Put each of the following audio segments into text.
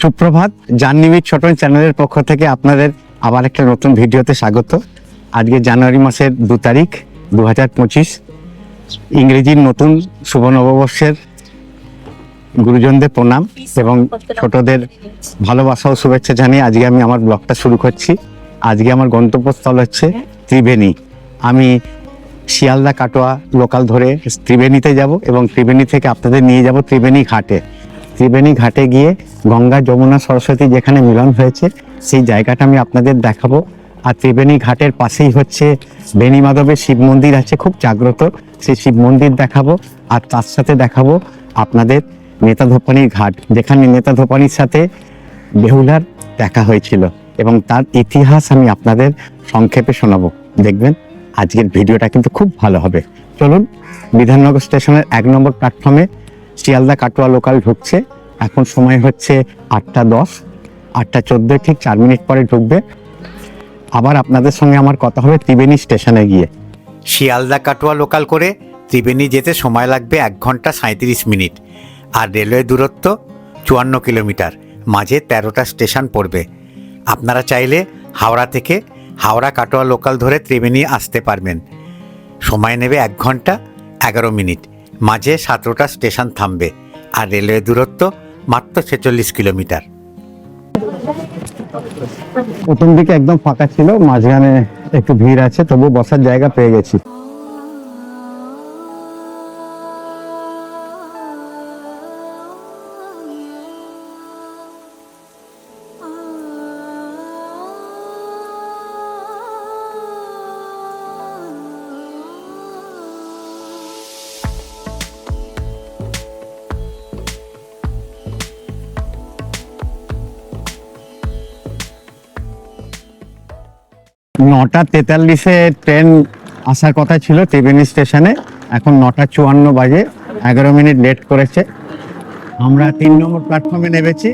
সুপ্রভাত জার্নিমিট ছোট চ্যানেলের পক্ষ থেকে আপনাদের আবার একটা নতুন ভিডিওতে স্বাগত। আজকে জানুয়ারি মাসের দু তারিখ দু হাজার পঁচিশ। ইংরেজির নতুন শুভ নববর্ষের গুরুজনদের প্রণাম এবং ছোটদের ভালোবাসা ও শুভেচ্ছা জানিয়ে আজকে আমি আমার ব্লগটা শুরু করছি। আজকে আমার গন্তব্যস্থল হচ্ছে ত্রিবেণী। আমি শিয়ালদা কাটোয়া লোকাল ধরে ত্রিবেণীতে যাব এবং ত্রিবেণী থেকে আপনাদের নিয়ে যাব ত্রিবেণী ঘাটে। ত্রিবেণী ঘাটে গিয়ে গঙ্গা, যমুনা, সরস্বতী যেখানে মিলন হয়েছে, সেই জায়গাটা আমি আপনাদের দেখাবো। আর ত্রিবেণী ঘাটের পাশেই হচ্ছে বেণী মাধবের শিব মন্দির আছে, খুব জাগ্রত। সেই শিব মন্দির দেখাবো আর তার সাথে দেখাবো আপনাদের নেতা ধোপানির ঘাট, যেখানে নেতা ধোপানির সাথে বেহুলার দেখা হয়েছিল। এবং তার ইতিহাস আমি আপনাদের সংক্ষেপে শোনাবো। দেখবেন, আজকের ভিডিওটা কিন্তু খুব ভালো হবে। চলুন, বিধাননগর স্টেশনের এক নম্বর প্ল্যাটফর্মে শিয়ালদা কাটোয়া লোকাল ঢুকছে। এখন সময় হচ্ছে আটটা দশ। আটটা চোদ্দ, ঠিক চার মিনিট পরে ঢুকবে। আবার আপনাদের সঙ্গে আমার কথা হবে ত্রিবেণী স্টেশনে গিয়ে। শিয়ালদা কাটোয়া লোকাল করে ত্রিবেণী যেতে সময় লাগবে এক ঘণ্টা সাঁত্রিশ মিনিট। আর রেলওয়ে দূরত্ব চুয়ান্ন কিলোমিটার। মাঝে তেরোটা স্টেশন পড়বে। আপনারা চাইলে হাওড়া থেকে হাওড়া কাটোয়া লোকাল ধরে ত্রিবেণী আসতে পারবেন। সময় নেবে এক ঘণ্টা এগারো মিনিট। মাঝে সাতটা স্টেশন থামবে আর রেলওয়ে দূরত্ব মাত্র ছেচল্লিশ কিলোমিটার। প্রথম দিকে একদম ফাঁকা ছিল, মাঝখানে একটু ভিড় আছে তবু বসার জায়গা পেয়ে গেছি। নটা তেতাল্লিশে ট্রেন আসার কথা ছিল ত্রিবেণী স্টেশনে। এখন নটা চুয়ান্ন বাজে, এগারো মিনিট লেট করেছে। আমরা তিন নম্বর প্ল্যাটফর্মে নেমেছি।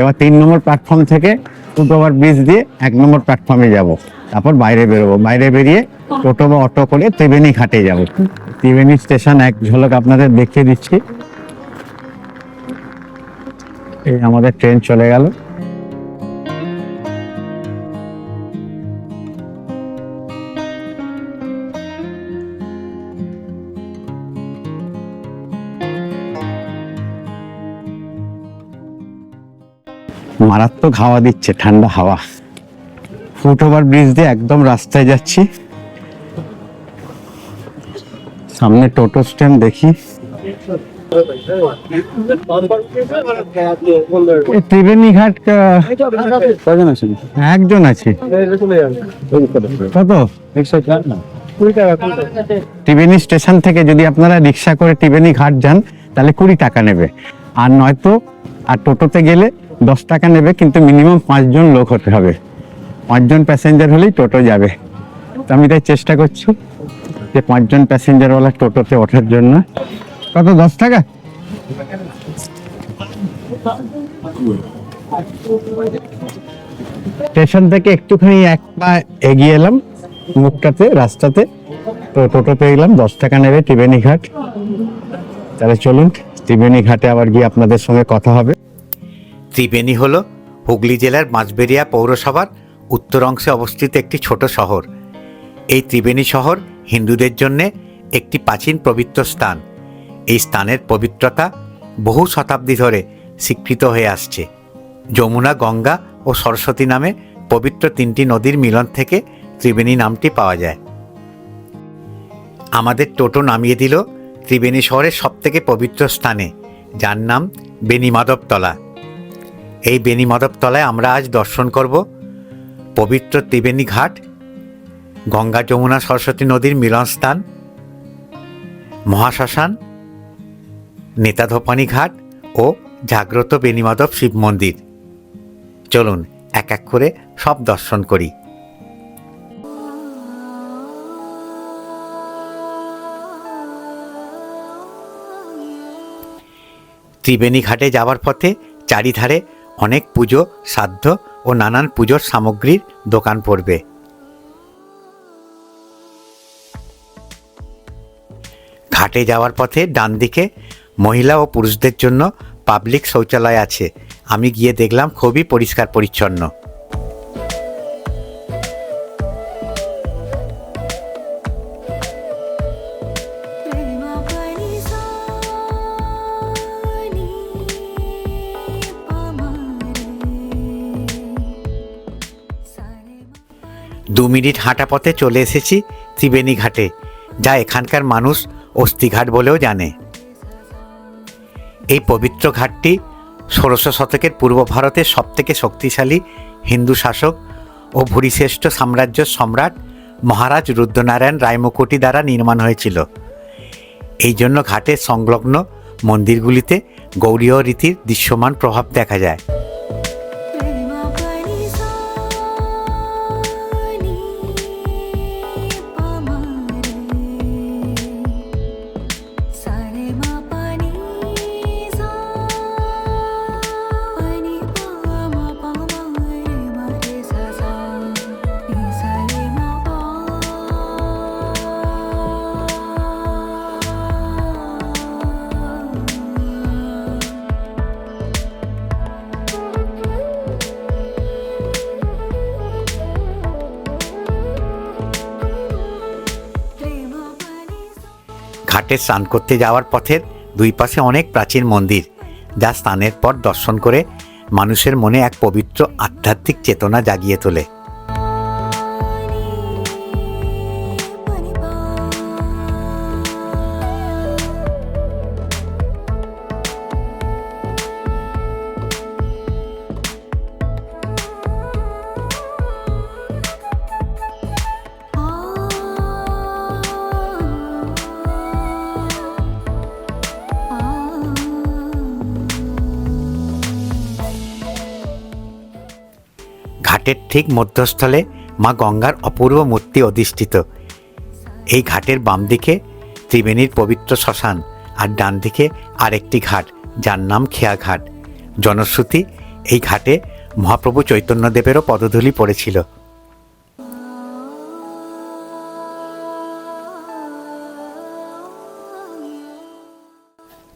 এবার তিন নম্বর প্ল্যাটফর্ম থেকে ফুটওভার ব্রিজ দিয়ে এক নম্বর প্ল্যাটফর্মে যাব। তারপর বাইরে বেরোবো। বাইরে বেরিয়ে টোটো বা অটো করে ত্রিবেণী ঘাটে যাব। ত্রিবেণী স্টেশন এক ঝলক আপনাদের দেখিয়ে দিচ্ছি। এই আমাদের ট্রেন চলে গেল। মারাত্মক হাওয়া দিচ্ছে, ঠান্ডা হাওয়া। ফুটওভার ব্রিজ দিয়ে একদম রাস্তায় যাচ্ছি। সামনে টোটো স্ট্যান্ড দেখি। ত্রিবেণী ঘাট একজন আছে। কত? ত্রিবেণী স্টেশন থেকে যদি আপনারা রিক্সা করে ত্রিবেণী ঘাট যান, তাহলে কুড়ি টাকা নেবে। আর নয়তো, আর টোটোতে গেলে দশ টাকা নেবে, কিন্তু মিনিমাম পাঁচজন লোক হতে হবে। পাঁচজন প্যাসেঞ্জার হলেই টোটো যাবে। তো আমি তাই চেষ্টা করছি যে পাঁচজন প্যাসেঞ্জারওয়ালা টোটোতে ওঠার জন্য। কত, দশ টাকা? স্টেশন থেকে একটুখানি এক পা এগিয়ে এলাম, মুখটাতে, রাস্তাতে। তো টোটো পেয়ে গেলাম দশ টাকা নেবে ত্রিবেণী ঘাট তাহলে চলুন ত্রিবেণী ঘাটে আবার গিয়ে আপনাদের সঙ্গে কথা হবে। ত্রিবেণী হল হুগলি জেলার মাঝবেরিয়া পৌরসভার উত্তর অংশে অবস্থিত একটি ছোট শহর। এই ত্রিবেণী শহর হিন্দুদের জন্যে একটি প্রাচীন পবিত্র স্থান। এই স্থানের পবিত্রতা বহু শতাব্দী ধরে স্বীকৃত হয়ে আসছে। যমুনা, গঙ্গা ও সরস্বতী নামে পবিত্র তিনটি নদীর মিলন থেকে ত্রিবেণী নামটি পাওয়া যায়। আমাদের টোটো নামিয়ে দিল ত্রিবেণী শহরের সবথেকে পবিত্র স্থানে, যার নাম বেণীমাধবতলা। এই বেণীমাধবতলায় আমরা আজ দর্শন করব পবিত্র ত্রিবেণী ঘাট, গঙ্গা যমুনা সরস্বতী নদীর মিলনস্থান, মহাশ্মশান, নেতাধোপানি ঘাট ও জাগ্রত বেণীমাধব শিব মন্দির। চলুন এক এক করে সব দর্শন করি। ত্রিবেণী ঘাটে যাওয়ার পথে চারিধারে অনেক পুজো, সাধ্য ও নানান পুজোর সামগ্রীর দোকান পড়বে। ঘাটে যাওয়ার পথে ডান দিকে মহিলা ও পুরুষদের জন্য পাবলিক শৌচালয় আছে। আমি গিয়ে দেখলাম খুবই পরিষ্কার পরিচ্ছন্ন দু মিনিট হাঁটা পথে চলে এসেছি ত্রিবেণী ঘাটে, যা এখানকার মানুষ অস্থিঘাট বলেও জানে। এই পবিত্র ঘাটটি ষোড়শ শতকের পূর্ব ভারতের সবথেকে শক্তিশালী হিন্দু শাসক ও ভূরিশ্রেষ্ঠ সাম্রাজ্য সম্রাট মহারাজ রুদ্রনারায়ণ রায়মুকুটি দ্বারা নির্মাণ হয়েছিল। এই জন্য ঘাটের সংলগ্ন মন্দিরগুলিতে গৌরীয় রীতির দৃশ্যমান প্রভাব দেখা যায়। ঘাটে স্নান করতে যাওয়ার পথের দুই পাশে অনেক প্রাচীন মন্দির, যা স্নানের পর দর্শন করে মানুষের মনে এক পবিত্র আধ্যাত্মিক চেতনা জাগিয়ে তোলে। ঠিক মধ্যস্থলে মা গঙ্গার অপূর্ব মূর্তি অধিষ্ঠিত। এই ঘাটের বাম দিকে ত্রিবেণীর পবিত্র শ্মশান আর ডান দিকে আরেকটি ঘাট, যার নাম খেয়া ঘাট। জনশ্রুতি, এই ঘাটে মহাপ্রভু চৈতন্যদেবেরও পদধূলি পড়েছিল।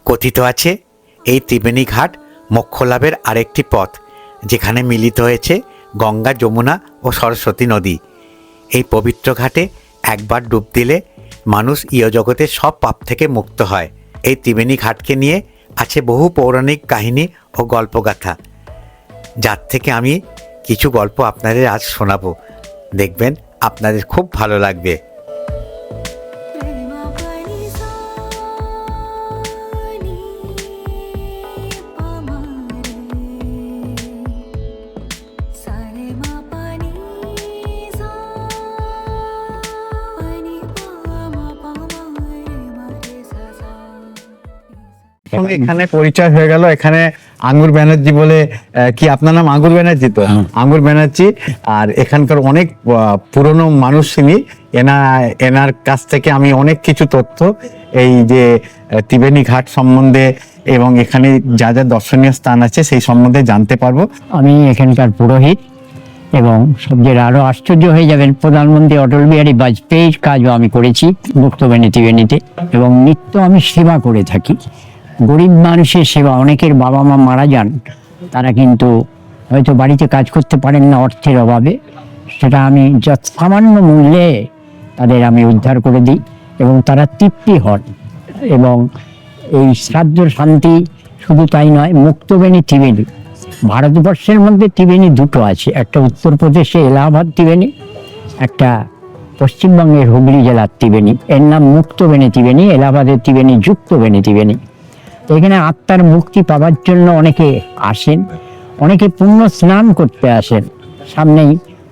কথিত আছে, এই ত্রিবেণী ঘাট মোক্ষলাভের আরেকটি পথ, যেখানে মিলিত হয়েছে গঙ্গা, যমুনা ও সরস্বতী নদী। এই পবিত্র ঘাটে একবার ডুব দিলে মানুষ ইয়জগতের সব পাপ থেকে মুক্ত হয়। এই ত্রিবেণী ঘাটকে নিয়ে আছে বহু পৌরাণিক কাহিনী ও গল্পগাথা। যার থেকে আমি কিছু গল্প আপনাদের আজ শোনাব। দেখবেন আপনাদের খুব ভালো লাগবে। এবং এখানে পরিচয় হয়ে গেল। এখানে আঙ্গুর ব্যানার্জি বলে কি আপনার নাম? আঙ্গুর ব্যানার্জি তো? আঙ্গুর ব্যানার্জি। আর এখানকার অনেক পুরনো মানুষ তিনি। এনা এনার কাছ থেকে আমি অনেক কিছু তথ্য। এই যে ত্রিবেণী ঘাট সম্বন্ধে এবং এখানে যা যা দর্শনীয় স্থান আছে সেই সম্বন্ধে জানতে পারব। আমি এখানকার পুরোহিত এবং সবচেয়ে আরও আশ্চর্য হয়ে যাবেন প্রধানমন্ত্রী অটল বিহারী বাজপেয়ীর কাজও আমি করেছি মুক্তবেণী ত্রিবেণীতে। এবং নিত্য আমি সেবা করে থাকি। গরিব মানুষের সেবা, অনেকের বাবা মা মারা যান, তারা কিন্তু হয়তো বাড়িতে কাজ করতে পারেন না অর্থের অভাবে। সেটা আমি যত সামান্য মূল্যে তাদের আমি উদ্ধার করে দিই এবং তারা তৃপ্তি হন এবং এই শ্রাদ্ধ শান্তি শুধু তাই নয়, মুক্তবেণী ত্রিবেণী, ভারতবর্ষের মধ্যে ত্রিবেণী দুটো আছে, একটা উত্তরপ্রদেশে এলাহাবাদ ত্রিবেণী, একটা পশ্চিমবঙ্গের হুগলি জেলার ত্রিবেণী। এর নাম মুক্তবেণী ত্রিবেণী, এলাহাবাদের ত্রিবেণী, যুক্তবেণী ত্রিবেণী। এখানে আত্মার মুক্তি পাওয়ার জন্য অনেকে আসেন, অনেকে পুণ্য স্নান করতে আসেন। সামনেই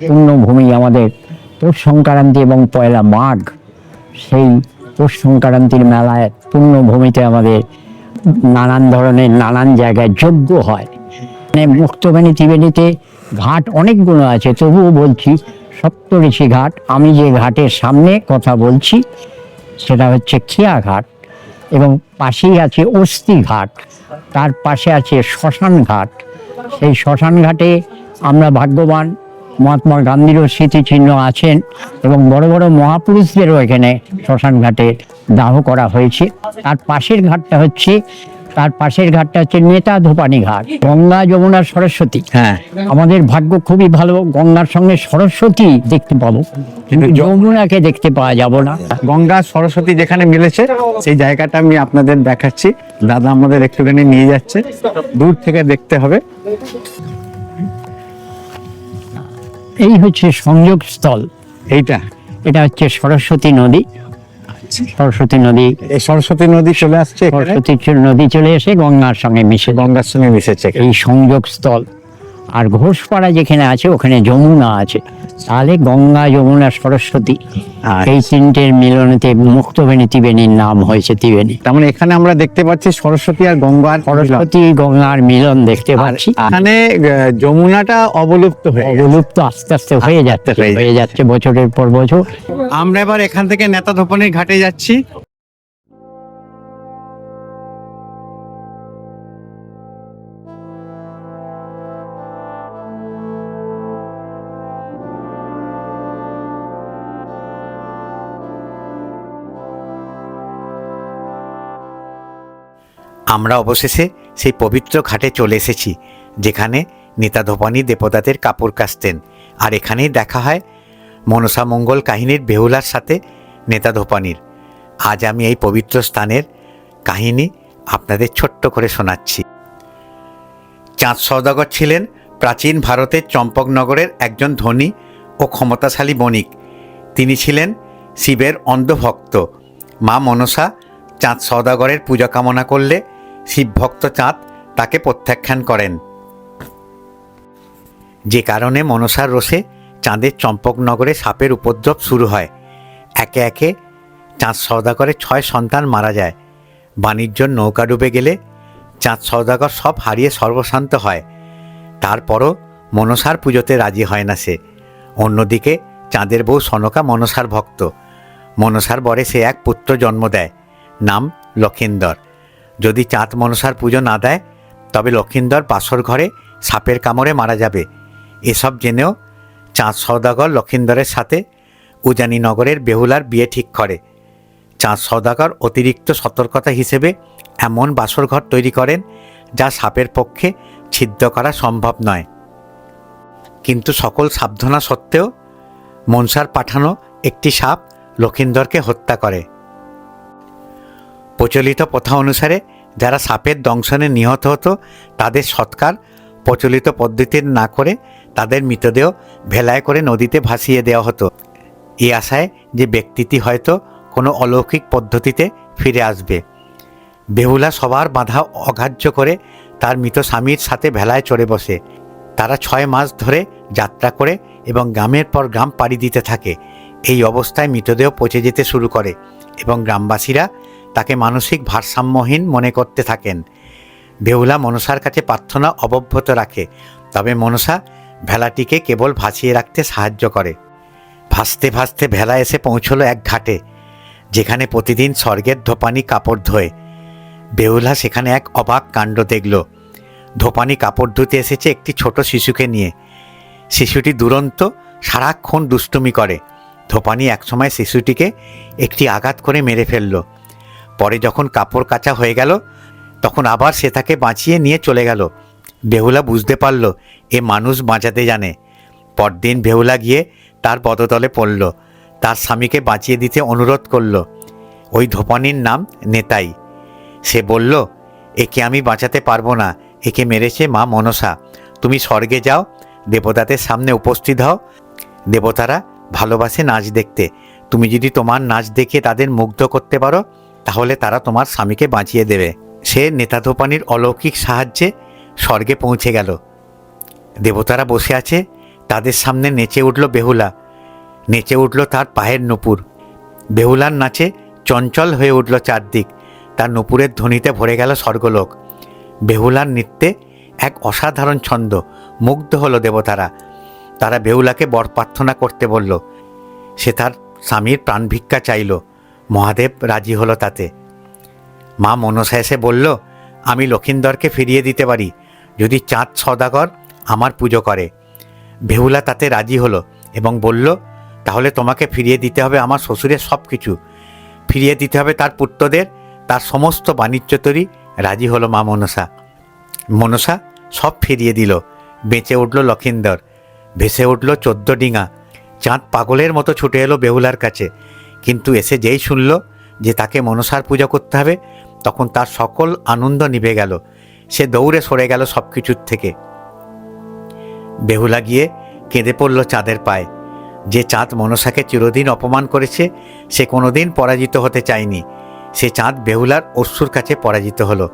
পুণ্যভূমি আমাদের পৌষ সংক্রান্তি এবং পয়লা মাঘ। সেই পৌষ সংক্রান্তির মেলায় পুণ্যভূমিতে আমাদের নানান ধরনের, নানান জায়গায় যজ্ঞ হয়। মানে মুক্তবাণী ত্রিবেণীতে ঘাট অনেকগুলো আছে, তবুও বলছি সপ্তঋষি ঘাট। আমি যে ঘাটের সামনে কথা বলছি, সেটা হচ্ছে খেয়া ঘাট। এবং পাশেই আছে অস্থি ঘাট। তার পাশে আছে শ্মশান ঘাট। সেই শ্মশান ঘাটে আমরা ভাগ্যবান মহাত্মা গান্ধীরও স্মৃতিচিহ্ন আছেন এবং বড় বড় মহাপুরুষদেরও এখানে শ্মশান ঘাটে দাহ করা হয়েছে। তার পাশের ঘাটটা হচ্ছে তার পাশের ঘাটটা হচ্ছে নেতা ধোপানি ঘাট গঙ্গা যমুনা সরস্বতী। হ্যাঁ। আমাদের ভাগ্য খুবই ভালো গঙ্গার সঙ্গে সরস্বতী দেখতে পাবো। যমুনাকে দেখতে পাওয়া যাব না। গঙ্গা সরস্বতী যেখানে মিলেছে সেই জায়গাটা আমি আপনাদের দেখাচ্ছি। দাদা আমাদের একটুখানি নিয়ে যাচ্ছে দূর থেকে দেখতে হবে। এই হচ্ছে সংযোগ স্থল এইটা। এটা হচ্ছে সরস্বতী নদী। সরস্বতী নদী। এই সরস্বতী নদী চলে আসছে সরস্বতী নদী চলে এসে গঙ্গার সঙ্গে মিশে গঙ্গার সঙ্গে মিশেছে এই সংযোগ স্থল আর ঘোষপাড়া যেখানে আছে ওখানে যমুনা আছে। তাহলে গঙ্গা যমুনা সরস্বতী আচ্ছা। এই তিনটের মিলনেতে মুক্তবেণী ত্রিবেণীর নাম হয়েছে ত্রিবেণী। তার মানে এখানে আমরা দেখতে পাচ্ছি সরস্বতী আর গঙ্গার সরস্বতী গঙ্গার মিলন দেখতে পাচ্ছি। এখানে যমুনাটা অবলুপ্ত হয়ে অবলুপ্ত আস্তে আস্তে হয়ে যাচ্ছে হয়ে যাচ্ছে। বছরের পর বছর। আমরা এবার এখান থেকে নেতা ধোপনের ঘাটে যাচ্ছি। আমরা অবশেষে সেই পবিত্র ঘাটে চলে এসেছি, যেখানে নেতা ধোপানি দেবতাদের কাপড় কাচতেন। আর এখানেই দেখা হয় মনসা মঙ্গল কাহিনীর বেহুলার সাথে নেতা ধোপানির আজ আমি এই পবিত্র স্থানের কাহিনী আপনাদের ছোট্ট করে শোনাচ্ছি। চাঁদ সওদাগর ছিলেন প্রাচীন ভারতের চম্পকনগরের একজন ধনী ও ক্ষমতাশালী বণিক। তিনি ছিলেন শিবের অন্ধভক্ত। মা মনসা চাঁদ সওদাগরের পূজা কামনা করলে শিবভক্ত চাঁদ তাকে প্রত্যাখ্যান করেন। যে কারণে মনসার রোষে চাঁদের চম্পকনগরে সাপের উপদ্রব শুরু হয়। একে একে চাঁদ সওদাগরের ছয় সন্তান মারা যায়। বাণিজ্য নৌকা ডুবে গেলে চাঁদ সওদাগর সব হারিয়ে সর্বশান্ত হয়। তারপরও মনসার পুজোতে রাজি হয় না সে। অন্যদিকে চাঁদের বউ সনকা মনসার ভক্ত। মনসার বরে সে এক পুত্র জন্ম দেয়, নাম লক্ষিন্দর। যদি চাঁদ মনসার পুজো না দেয়, তবে লক্ষিন্দর বাসর ঘরে সাপের কামড়ে মারা যাবে। এসব জেনেও চাঁদ সওদাগর লক্ষিন্দরের সাথে উজানিনগরের বেহুলার বিয়ে ঠিক করে। চাঁদ সওদাগর অতিরিক্ত সতর্কতা হিসেবে এমন বাসর ঘর তৈরি করেন যা সাপের পক্ষে ছিদ্র করা সম্ভব নয়। কিন্তু সকল সাবধানা সত্ত্বেও মনসার পাঠানো একটি সাপ লক্ষিন্দরকে হত্যা করে। প্রচলিত প্রথা অনুসারে যারা সাপের দংশনে নিহত হতো, তাদের সৎকার প্রচলিত পদ্ধতির না করে তাদের মৃতদেহ ভেলায় করে নদীতে ভাসিয়ে দেওয়া হতো। এই আশায় যে ব্যক্তিটি হয়তো কোনো অলৌকিক পদ্ধতিতে ফিরে আসবে। বেহুলা সবার বাধা অগ্রাহ্য করে তার মৃত স্বামীর সাথে ভেলায় চড়ে বসে। তারা ছয় মাস ধরে যাত্রা করে এবং গ্রামের পর গ্রাম পাড়ি দিতে থাকে। এই অবস্থায় মৃতদেহ পচে যেতে শুরু করে এবং গ্রামবাসীরা তাকে মানসিক ভারসাম্যহীন মনে করতে থাকেন। বেহুলা মনসার কাছে প্রার্থনা অবব্যত রাখে, তবে মনসা ভেলাটিকে কেবল ভাসিয়ে রাখতে সাহায্য করে। ভাসতে ভাসতে ভেলা এসে পৌঁছলো এক ঘাটে, যেখানে প্রতিদিন স্বর্গের ধোপানি কাপড় ধোয়। বেহুলা সেখানে এক অবাক কাণ্ড দেখল। ধোপানি কাপড় ধুতে এসেছে একটি ছোট শিশুকে নিয়ে। শিশুটি দুরন্ত, সারাক্ষণ দুষ্টুমি করে। ধোপানি একসময় শিশুটিকে একটি আঘাত করে মেরে ফেলল। পরে যখন কাপড় কাচা হয়ে গেল, তখন আবার সে তাকে বাঁচিয়ে নিয়ে চলে গেল। বেহুলা বুঝতে পারল, এ মানুষ বাঁচাতে জানে। পরদিন বেহুলা গিয়ে তার পদতলে পড়ল। তার স্বামীকে বাঁচিয়ে দিতে অনুরোধ করল। ওই ধোপানির নাম নেতাই। সে বলল, একে আমি বাঁচাতে পারব না। একে মেরেছে মা মনসা। তুমি স্বর্গে যাও, দেবতাদের সামনে উপস্থিত হও। দেবতারা ভালোবাসে নাচ দেখতে। তুমি যদি তোমার নাচ দেখে তাদের মুগ্ধ করতে পারো তাহলে তারা তোমার স্বামীকে বাঁচিয়ে দেবে। সে নেতা ধোপানির অলৌকিক সাহায্যে স্বর্গে পৌঁছে গেল। দেবতারা বসে আছে, তাদের সামনে নেচে উঠল বেহুলা। নেচে উঠল তার পায়ের নুপুর। বেহুলার নাচে চঞ্চল হয়ে উঠল চারদিক। তার নুপুরের ধ্বনিতে ভরে গেল স্বর্গলোক। বেহুলার নৃত্যে এক অসাধারণ ছন্দ মুগ্ধ হলো দেবতারা। তারা বেহুলাকে বর প্রার্থনা করতে বলল। সে তার স্বামীর প্রাণ ভিক্ষা চাইল। মহাদেব রাজি হলো তাতে। মা মনসা এসে বলল, আমি লক্ষিন্দরকে ফিরিয়ে দিতে পারি। যদি চাঁদ সদাগর আমার পুজো করে। বেহুলা তাতে রাজি হলো এবং বলল, তাহলে তোমাকে ফিরিয়ে দিতে হবে আমার শ্বশুরের সব কিছু ফিরিয়ে দিতে হবে তার পুত্রদের, তার সমস্ত বাণিজ্য তরী। রাজি হলো মা মনসা। মনসা সব ফিরিয়ে দিল। বেঁচে উঠল লক্ষিন্দর। ভেসে উঠল চোদ্দ ডিঙা। চাঁদ পাগলের মতো ছুটে এলো বেহুলার কাছে। কিন্তু এসে যেই শুনল যে তাকে মনসার পূজা করতে হবে, তখন তার সকল আনন্দ নিভে গেল। সে দৌড়ে সরে গেল সব কিছুর থেকে। বেহুলা গিয়ে কেঁদে পড়ল চাঁদের পায়ে। যে চাঁদ মনসাকে চিরদিন অপমান করেছে, সে কোনোদিন পরাজিত হতে চায়নি। সে চাঁদ বেহুলার অশ্রুর কাছে পরাজিত হলো।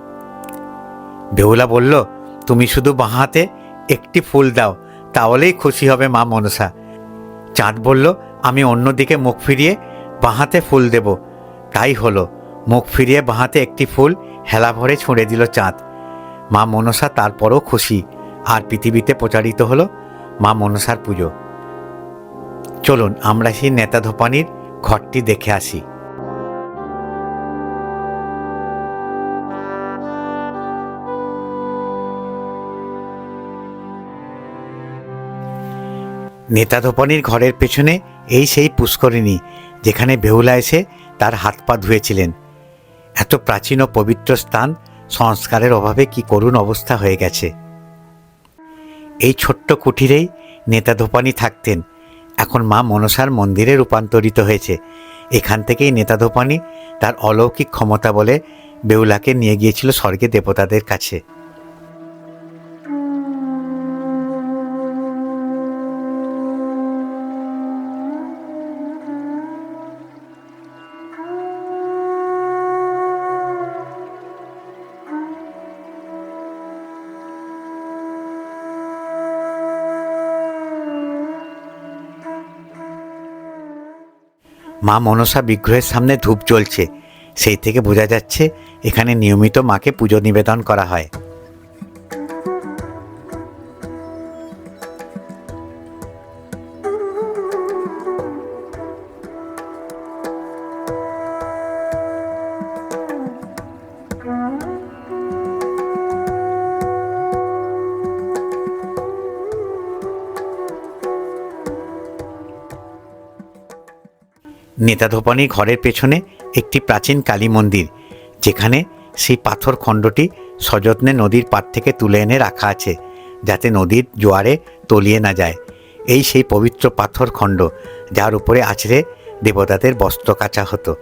বেহুলা বলল, তুমি শুধু বাঁ হাতে একটি ফুল দাও, তাহলেই খুশি হবে মা মনসা। চাঁদ বলল, আমি অন্যদিকে মুখ ফিরিয়ে বাঁহাতে ফুল দেব। তাই হলো, মুখ ফিরিয়ে বাঁহাতে একটি ফুল হেলা ভরে ছুঁড়ে দিল চাঁদ। মা মনসা তারপরও খুশি, আর পৃথিবীতে প্রচারিত হলো মা মনসার পুজো। চলুন, আমরা সেই নেতা ধোপানির ঘরটি দেখে আসি। নেতা ধোপানির ঘরের পেছনে এই সেই পুষ্করিণী যেখানে বেহুলা এসে তার হাত পা ধুয়েছিলেন। এত প্রাচীন ও পবিত্র স্থান, সংস্কারের অভাবে কি করুণ অবস্থা হয়ে গেছে। এই ছোট্ট কুঠিরেই নেতা ধোপানি থাকতেন। এখন মা মনসার মন্দিরে রূপান্তরিত হয়েছে। এখান থেকেই নেতা ধোপানি তার অলৌকিক ক্ষমতা বলে বেহুলাকে নিয়ে গিয়েছিল স্বর্গে দেবতাদের কাছে। মা মনসা বিগ্রহের সামনে ধূপ জ্বলছে। সেই থেকে বোঝা যাচ্ছে, এখানে নিয়মিত মাকে পুজো নিবেদন করা হয়। নেতাধোপানি ঘরের পেছনে একটি প্রাচীন কালী মন্দির, যেখানে সেই পাথর খণ্ডটি সযত্নে নদীর পাড় থেকে তুলে এনে রাখা আছে, যাতে নদীর জোয়ারে তলিয়ে না যায়। এই সেই পবিত্র পাথর খণ্ড, যার উপরে আছড়ে দেবতাদের বস্ত্র কাচা হতো।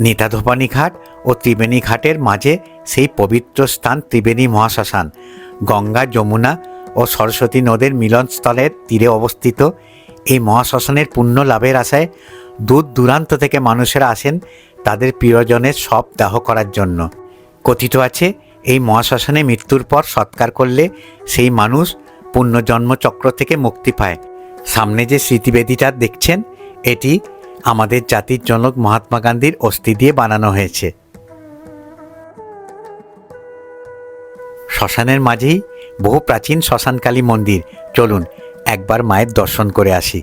নেতাধোপানি ঘাট ও ত্রিবেণী ঘাটের মাঝে সেই পবিত্র স্থান ত্রিবেণী মহাশ্মশান। গঙ্গা, যমুনা ও সরস্বতী নদের মিলনস্থলের তীরে অবস্থিত এই মহাশ্মশানের পুণ্য লাভের আশায় দূর দূরান্ত থেকে মানুষেরা আসেন তাদের প্রিয়জনের সব দাহ করার জন্য। কথিত আছে, এই মহাশ্মশানে মৃত্যুর পর সৎকার করলে সেই মানুষ পুণ্যজন্মচক্র থেকে মুক্তি পায়। সামনে যে স্মৃতিবেদিটা দেখছেন, এটি আমাদের জাতির জনক মহাত্মা গান্ধীর অস্থি দিয়ে বানানো হয়েছে। শ্মশানের মাঝেই বহু প্রাচীন শ্মশানকালী মন্দির। চলুন, একবার মায়ের দর্শন করে আসি।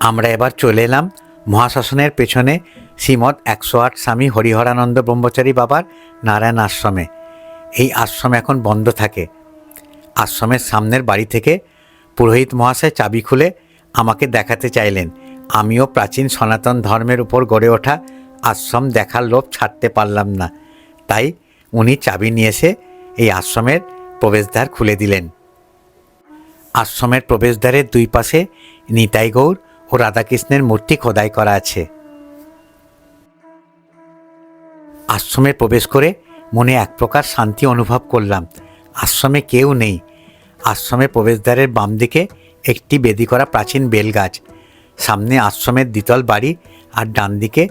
আমরা এবার চলে এলাম মহাশাসনের পেছনে শ্রীমৎ একশো আট স্বামী হরিহরানন্দ ব্রহ্মচারী বাবার নারায়ণ আশ্রমে। এই আশ্রম এখন বন্ধ থাকে। আশ্রমের সামনের বাড়ি থেকে পুরোহিত মহাশয় চাবি খুলে আমাকে দেখাতে চাইলেন। আমিও প্রাচীন সনাতন ধর্মের উপর গড়ে ওঠা আশ্রম দেখার লোভ ছাড়তে পারলাম না। তাই উনি চাবি নিয়ে এসে এই আশ্রমের প্রবেশদ্বার খুলে দিলেন। আশ্রমের প্রবেশদ্বারের দুই পাশে নিতাই গৌর ও রাধাকৃষ্ণের মূর্তি খোদাই করা আছে। আশ্রমে প্রবেশ করে মনে এক প্রকার শান্তি অনুভব করলাম। আশ্রমে কেউ নেই। আশ্রমে প্রবেশদ্বারের বাম দিকে একটি বেদি করা প্রাচীন বেলগাছ। সামনে আশ্রমের দ্বিতল বাড়ি আর ডান দিকে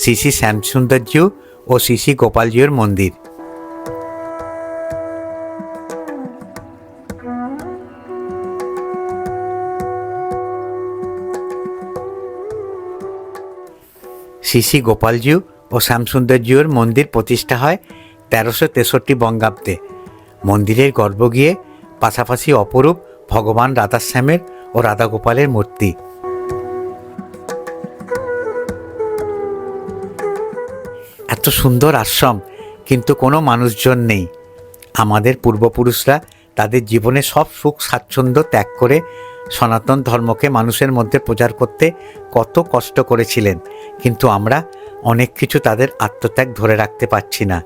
শ্রী শ্রী শ্যামসুন্দরজিউ ও শ্রী শ্রী গোপালজিউর মন্দির। শ্রী শ্রী গোপালজিউ ও শ্যামসুন্দরজিউর মন্দির প্রতিষ্ঠা হয় তেরোশো তেষট্টি বঙ্গাব্দে। মন্দিরের গর্ভ গিয়ে পাশাপাশি অপরূপ ভগবান রাধাশ্যামের ও রাধাগোপালের মূর্তি। এত সুন্দর আশ্রম, কিন্তু কোনো মানুষজন নেই। আমাদের পূর্বপুরুষরা তাদের জীবনে সব সুখ স্বাচ্ছন্দ্য ত্যাগ করে সনাতন ধর্মকে মানুষের মধ্যে প্রচার করতে কত কষ্ট করেছিলেন। কিন্তু আমরা অনেক কিছু তাদের আত্মত্যাগ ধরে রাখতে পারছি না।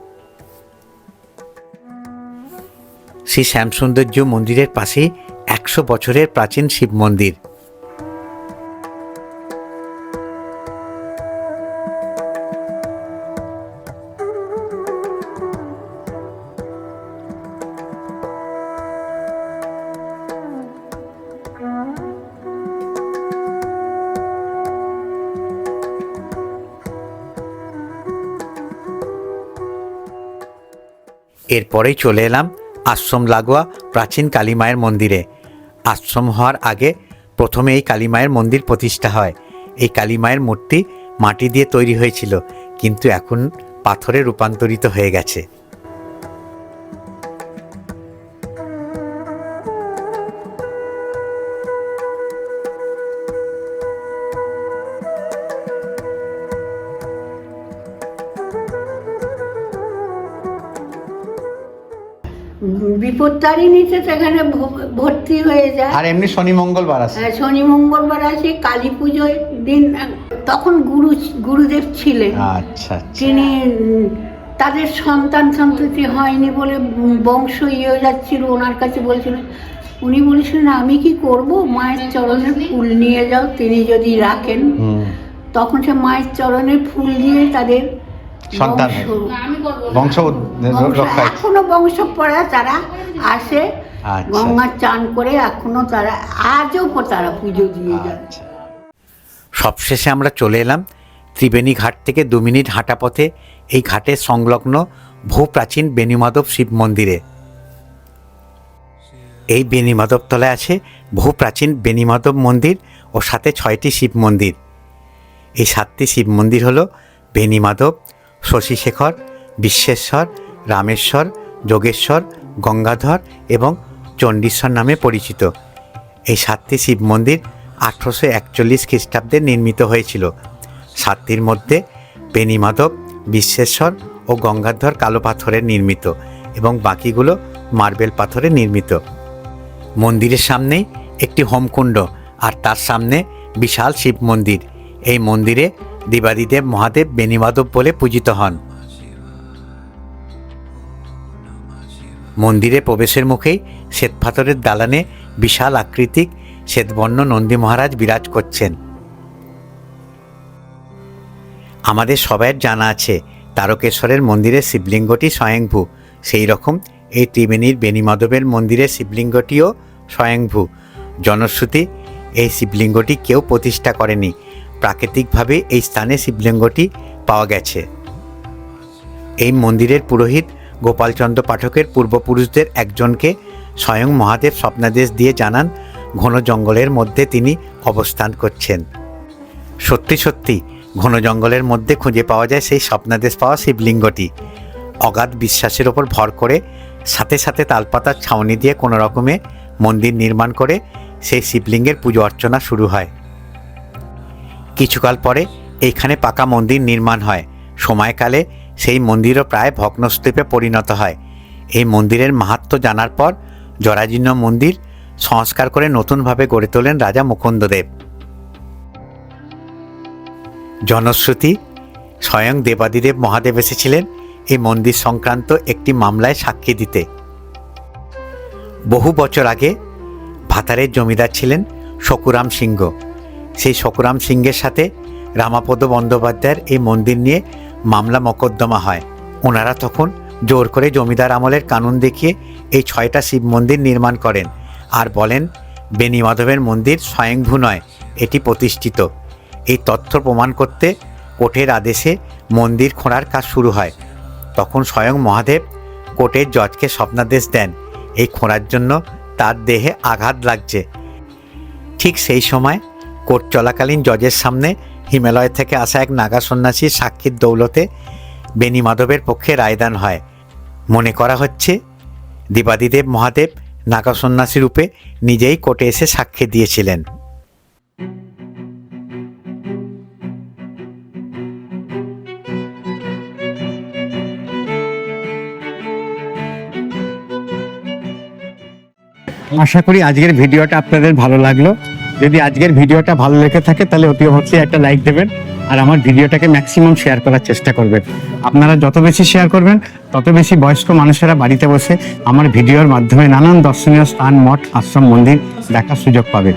শ্রী শ্যামসুন্দর্য মন্দিরের পাশে একশো বছরের প্রাচীন শিব মন্দির। এরপরেই চলে এলাম আশ্রম লাগোয়া প্রাচীন কালীমায়ের মন্দিরে। আশ্রম হওয়ার আগে প্রথমে এই কালী মায়ের মন্দির প্রতিষ্ঠা হয়। এই কালী মায়ের মূর্তি মাটি দিয়ে তৈরি হয়েছিল, কিন্তু এখন পাথরে রূপান্তরিত হয়ে গেছে। বিপত্তারিণীতে সেখানে ভর্তি হয়ে যায়। আর এমনি শনি মঙ্গলবার আছে। আহ, শনি মঙ্গলবার আসে কালী পুজোর দিন তখন গুরু গুরুদেব ছিলেন। আচ্ছা তিনি তাদের সন্তান সন্ততি হয়নি বলে বংশ ইয়ে যাচ্ছিল ওনার কাছে বলছিলেন উনি বলেছিলেন আমি কি করব? মায়ের চরণে ফুল নিয়ে যাও তিনি যদি রাখেন। তখন সে মায়ের চরণে ফুল দিয়ে তাদের সন্তান বংশ বংশ এখনও বংশ পড়া তারা আসে আচ্ছা। চান করে এখনও তারা আজও তারা পুজো দিয়ে যাচ্ছে। আচ্ছা সবশেষে আমরা চলে এলাম ত্রিবেণী ঘাট থেকে দু মিনিট হাঁটা পথে এই ঘাটের সংলগ্ন ভূ প্রাচীন বেণীমাধব শিব মন্দিরে। এই বেণীমাধব তলায় আছে বহু প্রাচীন বেণীমাধব মন্দির ও সাথে ছয়টি শিব মন্দির। এই সাতটি শিব মন্দির হল বেণীমাধব শশীশেখর বিশ্বেশ্বর, রামেশ্বর, যোগেশ্বর, গঙ্গাধর এবং চণ্ডীশ্বর নামে পরিচিত। এই সাতটি শিব মন্দির আঠারোশো একচল্লিশ খ্রিস্টাব্দে নির্মিত হয়েছিল। সাতটির মধ্যে বেণীমাধব বিশ্বেশ্বর ও গঙ্গাধর কালো পাথরে নির্মিত এবং বাকিগুলো মার্বেল পাথরে নির্মিত। মন্দিরের সামনেই একটি হোমকুণ্ড আর তার সামনে বিশাল শিব মন্দির। এই মন্দিরে দেবাদিদেব মহাদেব বেণীমাধব বলে পূজিত হন। মন্দিরে প্রবেশের মুখেই শ্বেতপাথরের দালানে বিশাল আকৃতিক শ্বেতবর্ণ নন্দী মহারাজ বিরাজ করছেন। আমাদের সবাইয়ের জানা আছে, তারকেশ্বরের মন্দিরের শিবলিঙ্গটি স্বয়ংভূ। সেই রকম এই ত্রিবেণীর বেণীমাধবের মন্দিরের শিবলিঙ্গটিও স্বয়ংভূ। জনশ্রুতি, এই শিবলিঙ্গটি কেউ প্রতিষ্ঠা করেনি। প্রাকৃতিকভাবে এই স্থানে শিবলিঙ্গটি পাওয়া গেছে। এই মন্দিরের পুরোহিত গোপালচন্দ্র পাঠকের পূর্বপুরুষদের একজনকে স্বয়ং মহাদেব স্বপ্নাদেশ দিয়ে জানান, ঘন জঙ্গলের মধ্যে তিনি অবস্থান করছেন। সত্যি সত্যি, ঘন জঙ্গলের মধ্যে খুঁজে পাওয়া যায় সেই স্বপ্নাদেশ পাওয়া শিবলিঙ্গটি। অগাধ বিশ্বাসের ওপর ভর করে সাথে সাথে তালপাতার ছাউনি দিয়ে কোনো রকমে মন্দির নির্মাণ করে সেই শিবলিঙ্গের পুজো অর্চনা শুরু হয়। কিছুকাল পরে এইখানে পাকা মন্দির নির্মাণ হয়। সময়কালে সেই মন্দিরও প্রায় ভগ্নস্তূপে পরিণত হয়। এই মন্দিরের মাহাত্ম্য জানার পর জরাজীর্ণ মন্দির সংস্কার করে নতুনভাবে গড়ে তোলেন রাজা মুকুন্দদেব। জনশ্রুতি, স্বয়ং দেবাদিদেব মহাদেব এসেছিলেন এই মন্দির সংক্রান্ত একটি মামলায় সাক্ষী দিতে। বহু বছর আগে ভাতারের জমিদার ছিলেন শকুরাম সিংহ। সেই শকুরাম সিংহের সাথে রামাপদ বন্দ্যোপাধ্যায়ের এই মন্দির নিয়ে মামলা মকদ্দমা হয়। ওনারা তখন জোর করে জমিদার আমলের কানুন দেখিয়ে এই ছয়টা শিব মন্দির নির্মাণ করেন আর বলেন, বেণী মাধবের মন্দির স্বয়ংভূ নয়, এটি প্রতিষ্ঠিত। এই তথ্য প্রমাণ করতে কোর্টের আদেশে মন্দির খোঁড়ার কাজ শুরু হয়। তখন স্বয়ং মহাদেব কোর্টের জজকে স্বপ্নাদেশ দেন। এই খোঁড়ার জন্য তার দেহে আঘাত লাগছে। ঠিক সেই সময় কোর্ট চলাকালীন জজের সামনে হিমালয় থেকে আসা এক নাগা সন্ন্যাসীর সাক্ষীর দৌলতে বেনি মাধবের পক্ষে রায়দান হয়। মনে করা হচ্ছে, দেবাদিদেব মহাদেব নাগা সন্ন্যাসী রূপে নিজেই কোর্টে এসে সাক্ষী দিয়েছিলেন। আশা করি আজকের ভিডিওটা আপনাদের ভালো লাগল। যদি আজকের ভিডিওটা ভালো লেগে থাকে, তাহলে অতি অবশ্যই একটা লাইক দেবেন আর আমার ভিডিওটাকে ম্যাক্সিমাম শেয়ার করার চেষ্টা করবেন। আপনারা যত বেশি শেয়ার করবেন, তত বেশি বয়স্ক মানুষেরা বাড়িতে বসে আমার ভিডিওর মাধ্যমে নানান দর্শনীয় স্থান, মঠ, আশ্রম, মন্দির দেখার সুযোগ পাবেন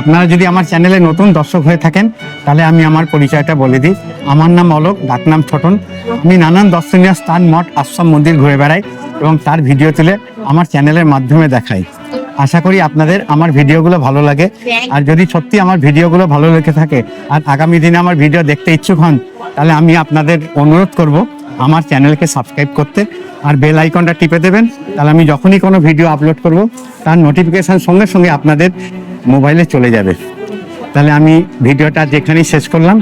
আপনারা যদি আমার চ্যানেলে নতুন দর্শক হয়ে থাকেন, তাহলে আমি আমার পরিচয়টা বলে দিই। আমার নাম অলোক ডাকনাম ছোটন। আমি নানান দর্শনীয় স্থান, মঠ, আশ্রম, মন্দির ঘুরে বেড়াই এবং তার ভিডিও তুলে আমার চ্যানেলের মাধ্যমে দেখাই। আশা করি আপনাদের আমার ভিডিওগুলো ভালো লাগে। আর যদি সত্যি আমার ভিডিওগুলো ভালো লেগে থাকে আর আগামী দিনে আমার ভিডিও দেখতে ইচ্ছুক হন তাহলে আমি আপনাদের অনুরোধ করব আমার চ্যানেলকে সাবস্ক্রাইব করতে আর বেল আইকনটা টিপে দেবেন। তাহলে আমি যখনই কোনো ভিডিও আপলোড করব তার নোটিফিকেশান সঙ্গে সঙ্গে আপনাদের মোবাইলে চলে যাবে। তাহলে আমি ভিডিওটা যেখানেই শেষ করলাম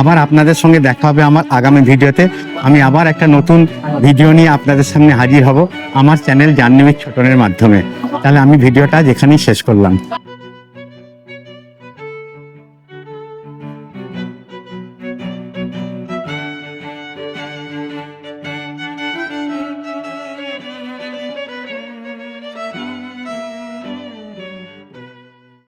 আবার আপনাদের সঙ্গে দেখা হবে আমার আগামী ভিডিওতে। আমি আবার একটা নতুন ভিডিও নিয়ে আপনাদের সামনে হাজির হব আমার চ্যানেল জাহ্নবী ছোটনের মাধ্যমে। তাহলে আমি ভিডিওটা যেখানেই শেষ করলাম।